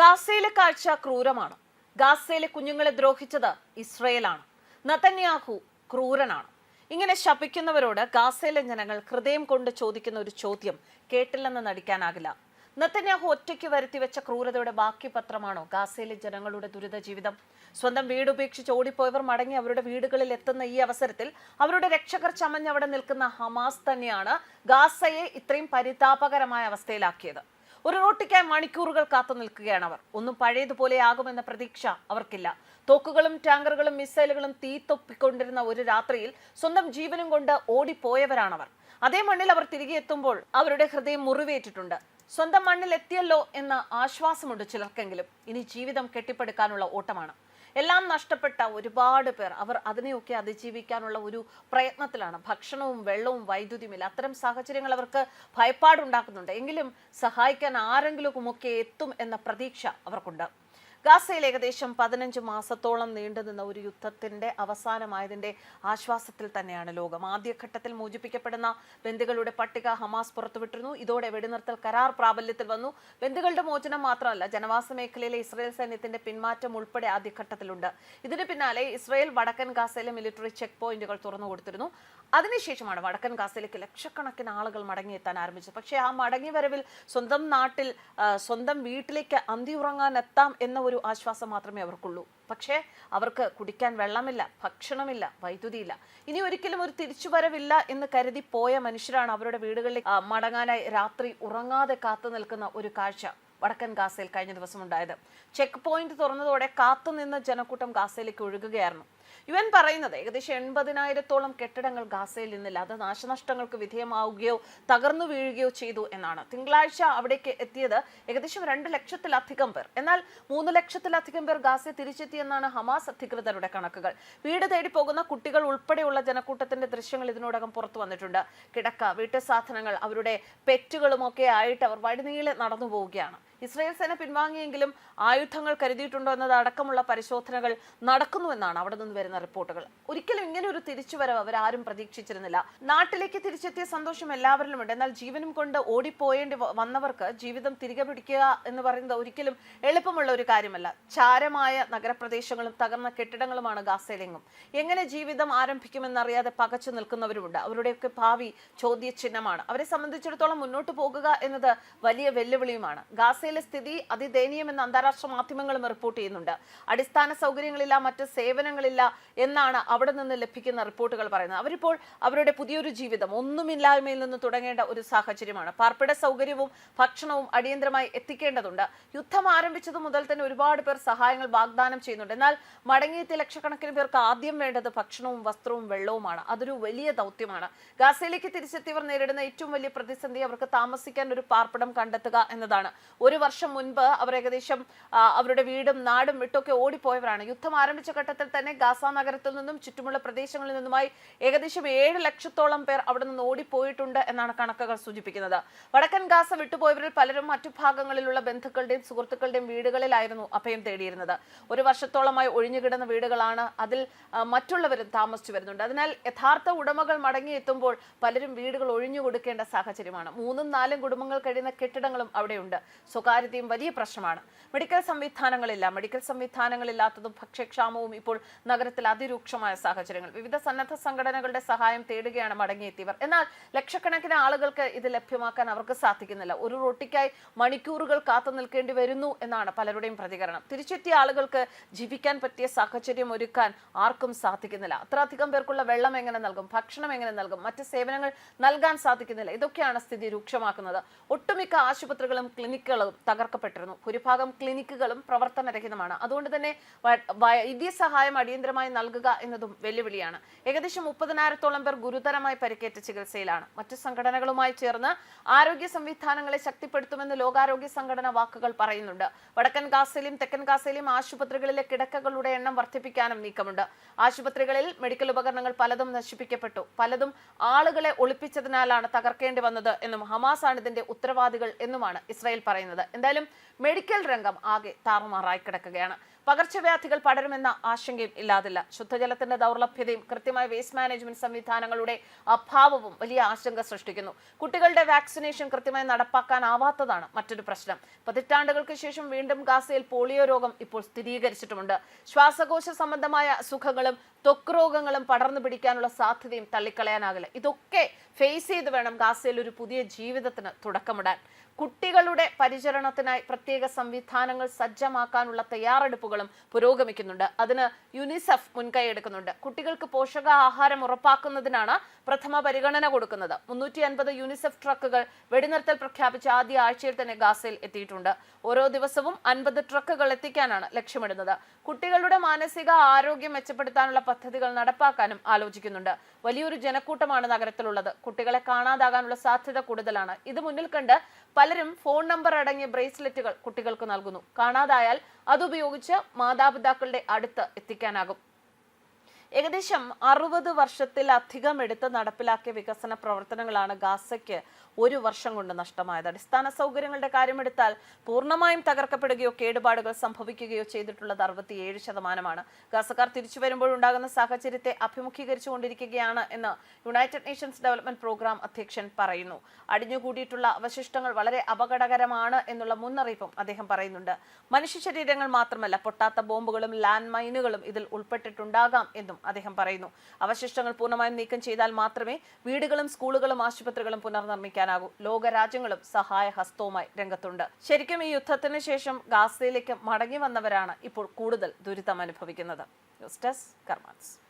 ഗാസയിലെ കാഴ്ച ക്രൂരമാണ്. ഗാസയിലെ കുഞ്ഞുങ്ങളെ ദ്രോഹിച്ചത് ഇസ്രയേലാണ്. നതന്യാഹു ക്രൂരനാണ്. ഇങ്ങനെ ശപിക്കുന്നവരോട് ഗാസയിലെ ജനങ്ങൾ ഹൃദയം കൊണ്ട് ചോദിക്കുന്ന ഒരു ചോദ്യം കേട്ടില്ലെന്ന് നടിക്കാനാകില്ല. നത്തന്യാഹു ഒറ്റയ്ക്ക് വരുത്തി വെച്ച ക്രൂരതയുടെ ബാക്കി പത്രമാണോ ഗാസയിലെ ജനങ്ങളുടെ ദുരിത ജീവിതം? സ്വന്തം വീട് ഉപേക്ഷിച്ച് ഓടിപ്പോയവർ മടങ്ങി അവരുടെ വീടുകളിൽ എത്തുന്ന ഈ അവസരത്തിൽ അവരുടെ രക്ഷകർ ചമഞ്ഞ് അവിടെ നിൽക്കുന്ന ഹമാസ് തന്നെയാണ് ഗാസയെ ഇത്രയും പരിതാപകരമായ അവസ്ഥയിലാക്കിയത്. ഒരു റോട്ടിക്കായി മണിക്കൂറുകൾ കാത്തു നിൽക്കുകയാണ് അവർ. ഒന്നും പഴയതുപോലെ ആകുമെന്ന പ്രതീക്ഷ അവർക്കില്ല. തോക്കുകളും ടാങ്കറുകളും മിസൈലുകളും തീ തൊപ്പിക്കൊണ്ടിരുന്ന ഒരു രാത്രിയിൽ സ്വന്തം ജീവനും കൊണ്ട് ഓടിപ്പോയവരാണവർ. അതേ മണ്ണിൽ അവർ തിരികെ എത്തുമ്പോൾ അവരുടെ ഹൃദയം മുറിവേറ്റിട്ടുണ്ട്. സ്വന്തം മണ്ണിൽ എത്തിയല്ലോ എന്ന ആശ്വാസമുണ്ട് ചിലർക്കെങ്കിലും. ഇനി ജീവിതം കെട്ടിപ്പടുക്കാനുള്ള ഓട്ടമാണ്. എല്ലാം നഷ്ടപ്പെട്ട ഒരുപാട് പേർ അവർ അതിനെയൊക്കെ അതിജീവിക്കാനുള്ള ഒരു പ്രയത്നത്തിലാണ്. ഭക്ഷണവും വെള്ളവും വൈദ്യുതിയുമില്ല. അത്തരം സാഹചര്യങ്ങൾ അവർക്ക് ഭയപ്പാടുണ്ടാക്കുന്നുണ്ട്. എങ്കിലും സഹായിക്കാൻ ആരെങ്കിലുമൊക്കെ എത്തും എന്ന പ്രതീക്ഷ അവർക്കുണ്ട്. ഗാസയിൽ ഏകദേശം പതിനഞ്ച് മാസത്തോളം നീണ്ടുനിന്ന ഒരു യുദ്ധത്തിന്റെ അവസാനമായതിന്റെ ആശ്വാസത്തിൽ തന്നെയാണ് ലോകം. ആദ്യഘട്ടത്തിൽ മോചിപ്പിക്കപ്പെടുന്ന ബന്ദികളുടെ പട്ടിക ഹമാസ് പുറത്തുവിട്ടിരുന്നു. ഇതോടെ വെടിനിർത്തൽ കരാർ പ്രാബല്യത്തിൽ വന്നു. ബന്ദികളുടെ മോചനം മാത്രമല്ല ജനവാസ മേഖലയിലെ ഇസ്രായേൽ സൈന്യത്തിന്റെ പിന്മാറ്റം ഉൾപ്പെടെ ആദ്യഘട്ടത്തിലുണ്ട്. ഇതിന് പിന്നാലെ ഇസ്രായേൽ വടക്കൻ ഗാസയിലെ മിലിറ്ററി ചെക്ക് പോയിന്റുകൾ തുറന്നു കൊടുത്തിരുന്നു. അതിനുശേഷമാണ് വടക്കൻ ഗാസയിലേക്ക് ലക്ഷക്കണക്കിന് ആളുകൾ മടങ്ങിയെത്താൻ ആരംഭിച്ചത്. പക്ഷേ ആ മടങ്ങിവരവിൽ സ്വന്തം നാട്ടിൽ സ്വന്തം വീട്ടിലേക്ക് അന്തിയുറങ്ങാൻ എത്താം എന്ന ഒരു ആശ്വാസം മാത്രമേ അവർക്കുള്ളൂ. പക്ഷേ അവർക്ക് കുടിക്കാൻ വെള്ളമില്ല ഭക്ഷണമില്ല വൈദ്യുതിയില്ല. ഇനി ഒരിക്കലും ഒരു തിരിച്ചുവരവില്ല എന്ന് കരുതി പോയ മനുഷ്യരാണ് അവരുടെ വീടുകളിൽ മടങ്ങാനായി രാത്രി ഉറങ്ങാതെ കാത്തു നിൽക്കുന്ന ഒരു കാഴ്ച വടക്കൻ ഗാസയിൽ കഴിഞ്ഞ ദിവസം ഉണ്ടായത് ചെക്ക് പോയിന്റ് തുറന്നതോടെ കാത്തുനിന്ന് ജനക്കൂട്ടം ഗാസയിലേക്ക് ഒഴുകുകയായിരുന്നു. യു എൻ പറയുന്നത് ഏകദേശം എൺപതിനായിരത്തോളം കെട്ടിടങ്ങൾ ഗാസയിൽ നിന്നില്ല. അത് നാശനഷ്ടങ്ങൾക്ക് വിധേയമാവുകയോ തകർന്നു വീഴുകയോ ചെയ്തു എന്നാണ്. തിങ്കളാഴ്ച അവിടേക്ക് എത്തിയത് ഏകദേശം രണ്ട് ലക്ഷത്തിലധികം പേർ. എന്നാൽ മൂന്ന് ലക്ഷത്തിലധികം പേർ ഗാസയെ തിരിച്ചെത്തിയെന്നാണ് ഹമാസ് അധികൃതരുടെ കണക്കുകൾ. വീട് തേടി പോകുന്ന കുട്ടികൾ ഉൾപ്പെടെയുള്ള ജനക്കൂട്ടത്തിന്റെ ദൃശ്യങ്ങൾ ഇതിനോടകം പുറത്തു വന്നിട്ടുണ്ട്. കിടക്ക വീട്ടു സാധനങ്ങൾ അവരുടെ പെറ്റുകളുമൊക്കെ ആയിട്ട് അവർ വഴിനീളെ നടന്നു പോവുകയാണ് ഇസ്രായേൽ സേന പിൻവാങ്ങിയെങ്കിലും ആയുധങ്ങൾ കരുതിയിട്ടുണ്ടോ എന്നത് അടക്കമുള്ള പരിശോധനകൾ നടക്കുന്നുവെന്നാണ് അവിടെ നിന്ന് വരുന്ന റിപ്പോർട്ടുകൾ. ഒരിക്കലും ഇങ്ങനെ ഒരു തിരിച്ചുവരവ് അവരാരും പ്രതീക്ഷിച്ചിരുന്നില്ല. നാട്ടിലേക്ക് തിരിച്ചെത്തിയ സന്തോഷം എല്ലാവരിലുമുണ്ട്. എന്നാൽ ജീവനും കൊണ്ട് ഓടിപ്പോയേണ്ടി വന്നവർക്ക് ജീവിതം തിരികെ പിടിക്കുക എന്ന് പറയുന്നത് ഒരിക്കലും എളുപ്പമുള്ള ഒരു കാര്യമല്ല. ചാരമായ നഗരപ്രദേശങ്ങളും തകർന്ന കെട്ടിടങ്ങളുമാണ് ഗാസയിലെങ്ങും. എങ്ങനെ ജീവിതം ആരംഭിക്കുമെന്നറിയാതെ പകച്ചു നിൽക്കുന്നവരുമുണ്ട്. അവരുടെയൊക്കെ ഭാവി ചോദ്യചിഹ്നമാണ്. അവരെ സംബന്ധിച്ചിടത്തോളം മുന്നോട്ട് പോകുക എന്നത് വലിയ വെല്ലുവിളിയുമാണ്. ഗാസയിലെ സ്ഥിതി അതിദയനീയമെന്ന് അന്താരാഷ്ട്ര മാധ്യമങ്ങളും റിപ്പോർട്ട് ചെയ്യുന്നുണ്ട്. അടിസ്ഥാന സൗകര്യങ്ങളില്ല മറ്റ് സേവനങ്ങളില്ല എന്നാണ് അവിടെ നിന്ന് ലഭിക്കുന്ന റിപ്പോർട്ടുകൾ പറയുന്നത്. അവരിപ്പോൾ അവരുടെ പുതിയൊരു ജീവിതം ഒന്നുമില്ലായ്മയിൽ നിന്ന് തുടങ്ങേണ്ട ഒരു സാഹചര്യമാണ്. പാർപ്പിട സൗകര്യവും ഭക്ഷണവും അടിയന്തരമായി എത്തിക്കേണ്ടതുണ്ട്. യുദ്ധം ആരംഭിച്ചതു മുതൽ തന്നെ ഒരുപാട് പേർ സഹായങ്ങൾ വാഗ്ദാനം ചെയ്യുന്നുണ്ട്. എന്നാൽ മടങ്ങിയെത്തിയ ലക്ഷക്കണക്കിന് പേർക്ക് ആദ്യം വേണ്ടത് ഭക്ഷണവും വസ്ത്രവും വെള്ളവുമാണ്. അതൊരു വലിയ ദൗത്യമാണ്. ഗാസയിലേക്ക് തിരിച്ചെത്തിയവർ നേരിടുന്ന ഏറ്റവും വലിയ പ്രതിസന്ധി അവർക്ക് താമസിക്കാൻ ഒരു പാർപ്പിടം കണ്ടെത്തുക എന്നതാണ്. ഒരു വർഷം മുൻപ് അവർ ഏകദേശം അവരുടെ വീടും നാടും വിട്ടൊക്കെ ഓടിപ്പോയവരാണ്. യുദ്ധം ആരംഭിച്ച ഘട്ടത്തിൽ തന്നെ ഗാസ നഗരത്തിൽ നിന്നും ചുറ്റുമുള്ള പ്രദേശങ്ങളിൽ നിന്നുമായി ഏകദേശം ഏഴ് ലക്ഷത്തോളം പേർ അവിടെ നിന്ന് ഓടിപ്പോയിട്ടുണ്ട് എന്നാണ് കണക്കുകൾ സൂചിപ്പിക്കുന്നത്. വടക്കൻ ഗാസ വിട്ടുപോയവരിൽ പലരും മറ്റു ഭാഗങ്ങളിലുള്ള ബന്ധുക്കളുടെയും സുഹൃത്തുക്കളുടെയും വീടുകളിലായിരുന്നു അഭയം തേടിയിരുന്നത്. ഒരു വർഷത്തോളമായി ഒഴിഞ്ഞുകിടന്ന വീടുകളാണ് അതിൽ മറ്റുള്ളവരും താമസിച്ചു വരുന്നുണ്ട്. അതിനാൽ യഥാർത്ഥ ഉടമകൾ മടങ്ങിയെത്തുമ്പോൾ പലരും വീടുകൾ ഒഴിഞ്ഞു കൊടുക്കേണ്ട സാഹചര്യമാണ്. മൂന്നും നാലും കുടുംബങ്ങൾ കഴിയുന്ന കെട്ടിടങ്ങളും അവിടെയുണ്ട്. സ്വകാര്യതയും വലിയ പ്രശ്നമാണ്. മെഡിക്കൽ സംവിധാനങ്ങളില്ല. മെഡിക്കൽ സംവിധാനങ്ങളില്ലാത്തതും ഭക്ഷ്യക്ഷാമവും ഇപ്പോൾ നഗരത്തിൽ അതിരൂക്ഷമായ സാഹചര്യങ്ങൾ. വിവിധ സന്നദ്ധ സംഘടനകളുടെ സഹായം തേടുകയാണ് മടങ്ങിയെത്തിയവർ. എന്നാൽ ലക്ഷക്കണക്കിന് ആളുകൾക്ക് ഇത് ലഭ്യമാക്കാൻ അവർക്ക് സാധിക്കുന്നില്ല. ഒരു റൊട്ടിക്കായി മണിക്കൂറുകൾ കാത്തു നിൽക്കേണ്ടി വരുന്നു എന്നാണ് പലരുടെയും പ്രതികരണം. തിരിച്ചെത്തിയ ആളുകൾക്ക് ജീവിക്കാൻ പറ്റിയ സാഹചര്യം ഒരുക്കാൻ ആർക്കും സാധിക്കുന്നില്ല. അത്രയധികം പേർക്കുള്ള വെള്ളം എങ്ങനെ നൽകും? ഭക്ഷണം എങ്ങനെ നൽകും? മറ്റ് സേവനങ്ങൾ നൽകാൻ സാധിക്കുന്നില്ല. ഇതൊക്കെയാണ് സ്ഥിതി രൂക്ഷമാക്കുന്നത്. ഒട്ടുമിക്ക ആശുപത്രികളും ക്ലിനിക്കുകളും തകർക്കപ്പെട്ടിരുന്നു. ഭൂരിഭാഗം ക്ലിനിക്കുകളും പ്രവർത്തനരഹിതമാണ്. അതുകൊണ്ട് തന്നെ വൈദ്യസഹായം അടിയന്തരമായി നൽകുക എന്നതും വെല്ലുവിളിയാണ്. ഏകദേശം മുപ്പതിനായിരത്തോളം പേർ ഗുരുതരമായി പരിക്കേറ്റ ചികിത്സയിലാണ്. മറ്റു സംഘടനകളുമായി ചേർന്ന് ആരോഗ്യ സംവിധാനങ്ങളെ ശക്തിപ്പെടുത്തുമെന്ന് ലോകാരോഗ്യ സംഘടന വാക്കുകൾ പറയുന്നുണ്ട്. വടക്കൻ ഗാസയിലും തെക്കൻ ഗാസയിലും ആശുപത്രികളിലെ കിടക്കകളുടെ എണ്ണം വർദ്ധിപ്പിക്കാനും നീക്കമുണ്ട്. ആശുപത്രികളിൽ മെഡിക്കൽ ഉപകരണങ്ങൾ പലതും നശിപ്പിക്കപ്പെട്ടു. പലതും ആളുകളെ ഒളിപ്പിച്ചതിനാലാണ് തകർക്കേണ്ടി വന്നത് എന്നും ഹമാസ് ആണ് ഇതിന്റെ ഉത്തരവാദികൾ എന്നുമാണ് ഇസ്രായേൽ പറയുന്നത്. എന്തായാലും മെഡിക്കൽ രംഗം ആകെ താറുമാറായി കിടക്കുകയാണ്. പകർച്ചവ്യാധികൾ പടരുമെന്ന ആശങ്കയും ഇല്ലാതില്ല. ശുദ്ധജലത്തിന്റെ ദൗർലഭ്യതയും കൃത്യമായ വേസ്റ്റ് മാനേജ്മെന്റ് സംവിധാനങ്ങളുടെ അഭാവവും വലിയ ആശങ്ക സൃഷ്ടിക്കുന്നു. കുട്ടികളുടെ വാക്സിനേഷൻ കൃത്യമായി നടപ്പാക്കാനാവാത്തതാണ് മറ്റൊരു പ്രശ്നം. പതിറ്റാണ്ടുകൾക്ക് ശേഷം വീണ്ടും ഗാസയിൽ പോളിയോ രോഗം ഇപ്പോൾ സ്ഥിരീകരിച്ചിട്ടുമുണ്ട്. ശ്വാസകോശ സംബന്ധമായ അസുഖങ്ങളും ത്വക്ക് രോഗങ്ങളും പടർന്നു പിടിക്കാനുള്ള സാധ്യതയും തള്ളിക്കളയാനാകില്ല. ഇതൊക്കെ ഫേസ് ചെയ്ത് വേണം ഗാസയിൽ ഒരു പുതിയ ജീവിതത്തിന് തുടക്കമിടാൻ. കുട്ടികളുടെ പരിചരണത്തിനായി പ്രത്യേക സംവിധാനങ്ങൾ സജ്ജമാക്കാനുള്ള തയ്യാറെടുപ്പുകളും പുരോഗമിക്കുന്നുണ്ട്. അതിന് യുനിസെഫ് മുൻകൈ എടുക്കുന്നുണ്ട്. കുട്ടികൾക്ക് പോഷകാഹാരം ഉറപ്പാക്കുന്നതിനാണ് പ്രഥമ പരിഗണന കൊടുക്കുന്നത്. മുന്നൂറ്റി അൻപത് യുനിസെഫ് ട്രക്കുകൾ വെടിനിർത്തൽ പ്രഖ്യാപിച്ച ആദ്യ ആഴ്ചയിൽ തന്നെ ഗാസയിൽ എത്തിയിട്ടുണ്ട്. ഓരോ ദിവസവും അൻപത് ട്രക്കുകൾ എത്തിക്കാനാണ് ലക്ഷ്യമിടുന്നത്. കുട്ടികളുടെ മാനസിക ആരോഗ്യം മെച്ചപ്പെടുത്താനുള്ള പദ്ധതികൾ നടപ്പാക്കാനും ആലോചിക്കുന്നുണ്ട്. വലിയൊരു ജനക്കൂട്ടമാണ് നഗരത്തിലുള്ളത്. കുട്ടികളെ കാണാതാകാനുള്ള സാധ്യത കൂടുതലാണ്. ഇത് മുന്നിൽ കണ്ട് പലരും ഫോൺ നമ്പർ അടങ്ങിയ ബ്രേസ്ലെറ്റുകൾ കുട്ടികൾക്ക് നൽകുന്നു. കാണാതായാൽ അതുപയോഗിച്ച് മാതാപിതാക്കളുടെ അടുത്ത് എത്തിക്കാനാകും. ഏകദേശം അറുപത് വർഷത്തിലധികം എടുത്ത് നടപ്പിലാക്കിയ വികസന പ്രവർത്തനങ്ങളാണ് ഗാസയ്ക്ക് ഒരു വർഷം കൊണ്ട് നഷ്ടമായത്. അടിസ്ഥാന സൗകര്യങ്ങളുടെ കാര്യമെടുത്താൽ പൂർണമായും തകർക്കപ്പെടുകയോ കേടുപാടുകൾ സംഭവിക്കുകയോ ചെയ്തിട്ടുള്ളത് അറുപത്തിയേഴ് ശതമാനമാണ്. ഗാസക്കാർ തിരിച്ചു വരുമ്പോഴുണ്ടാകുന്ന സാഹചര്യത്തെ അഭിമുഖീകരിച്ചുകൊണ്ടിരിക്കുകയാണ് എന്ന് യുണൈറ്റഡ് നേഷൻസ് ഡെവലപ്മെന്റ് പ്രോഗ്രാം അധ്യക്ഷൻ പറയുന്നു. അടിഞ്ഞുകൂടിയിട്ടുള്ള അവശിഷ്ടങ്ങൾ വളരെ അപകടകരമാണ് എന്നുള്ള മുന്നറിയിപ്പും അദ്ദേഹം പറയുന്നുണ്ട്. മനുഷ്യ ശരീരങ്ങൾ മാത്രമല്ല പൊട്ടാത്ത ബോംബുകളും ലാൻഡ് മൈനുകളും ഇതിൽ ഉൾപ്പെട്ടിട്ടുണ്ടാകാം എന്നും അദ്ദേഹം പറയുന്നു. അവശിഷ്ടങ്ങൾ പൂർണമായും നീക്കം ചെയ്താൽ മാത്രമേ വീടുകളും സ്കൂളുകളും ആശുപത്രികളും പുനർനിർമ്മിക്കാനാകൂ. ലോകരാജ്യങ്ങളും സഹായ ഹസ്തവുമായി രംഗത്തുണ്ട്. ശരിക്കും ഈ യുദ്ധത്തിന് ശേഷം ഗാസയിലേക്ക് മടങ്ങി വന്നവരാണ് ഇപ്പോൾ കൂടുതൽ ദുരിതം അനുഭവിക്കുന്നത് ന്യൂസ് ഡെസ്ക് കർമാൻസ്.